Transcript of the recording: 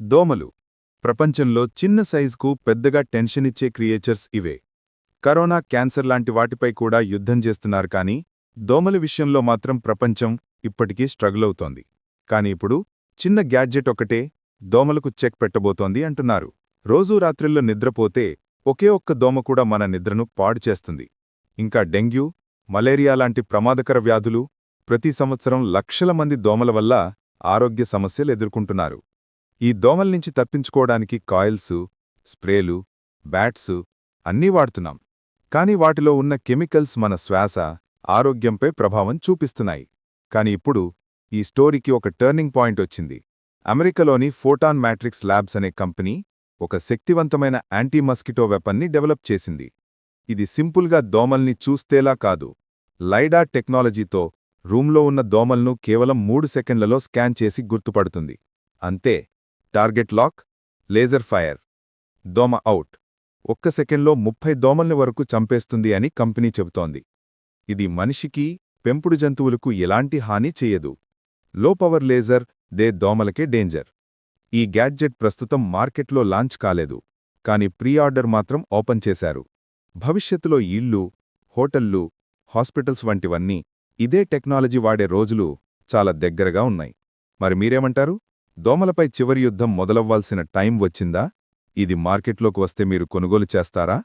దోమలు. ప్రపంచంలో చిన్న సైజుకు పెద్దగా టెన్షనిచ్చే క్రియేచర్స్ ఇవే. కరోనా క్యాన్సర్ లాంటి వాటిపై కూడా యుద్ధం చేస్తున్నారు కానీ దోమల విషయంలో మాత్రం ప్రపంచం ఇప్పటికీ స్ట్రగుల్ అవుతోంది. కాని ఇప్పుడు చిన్న గ్యాడ్జెట్ ఒకటే దోమలకు చెక్ పెట్టబోతోంది అంటున్నారు. రోజూ రాత్రిల్లో నిద్రపోతే ఒకే ఒక్క దోమ కూడా మన నిద్రను పాడు చేస్తుంది. ఇంకా డెంగ్యూ మలేరియా లాంటి ప్రమాదకర వ్యాధులు ప్రతి సంవత్సరం లక్షల మంది దోమల వల్ల ఆరోగ్య సమస్యలు ఎదుర్కొంటున్నారు. ఈ దోమల్నించి తప్పించుకోవడానికి కాయిల్సు స్ప్రేలు బ్యాట్సు అన్నీ వాడుతున్నాం. కాని వాటిలో ఉన్న కెమికల్స్ మన శ్వాస ఆరోగ్యంపై ప్రభావం చూపిస్తున్నాయి. కాని ఇప్పుడు ఈ స్టోరీకి ఒక టర్నింగ్ పాయింట్ వచ్చింది. అమెరికాలోని ఫోటాన్ మ్యాట్రిక్స్ ల్యాబ్స్ అనే కంపెనీ ఒక శక్తివంతమైన యాంటీ మస్కిటో వెపన్ని డెవలప్ చేసింది. ఇది సింపుల్గా దోమల్ని చూస్తేలా కాదు. లైడా టెక్నాలజీతో రూంలో ఉన్న దోమల్ను కేవలం మూడు సెకండ్లలో స్కాన్ చేసి గుర్తుపడుతుంది. అంతే. టార్గెట్ లాక్ లేజర్ ఫైర్ దోమ అవుట్. ఒక్క సెకండ్లో ముప్పై దోమల్ని వరకు చంపేస్తుంది అని కంపెనీ చెబుతోంది. ఇది మనిషికి పెంపుడు జంతువులకు ఎలాంటి హాని చెయ్యదు లో పవర్ లేజర్ దే దోమలకే డేంజర్. ఈ గ్యాడ్జెట్ ప్రస్తుతం మార్కెట్లో లాంచ్ కాలేదు. కాని ప్రీ ఆర్డర్ మాత్రం ఓపెన్ చేశారు. భవిష్యత్తులో ఇళ్ళు హోటళ్ళు హాస్పిటల్స్ వంటివన్నీ ఇదే టెక్నాలజీ వాడే రోజులు చాలా దగ్గరగా ఉన్నాయి. మరి మీరేమంటారు? దోమలపై చివరి యుద్ధం మొదలవ్వాల్సిన టైం వచ్చిందా? ఇది మార్కెట్లోకి వస్తే మీరు కొనుగోలు చేస్తారా?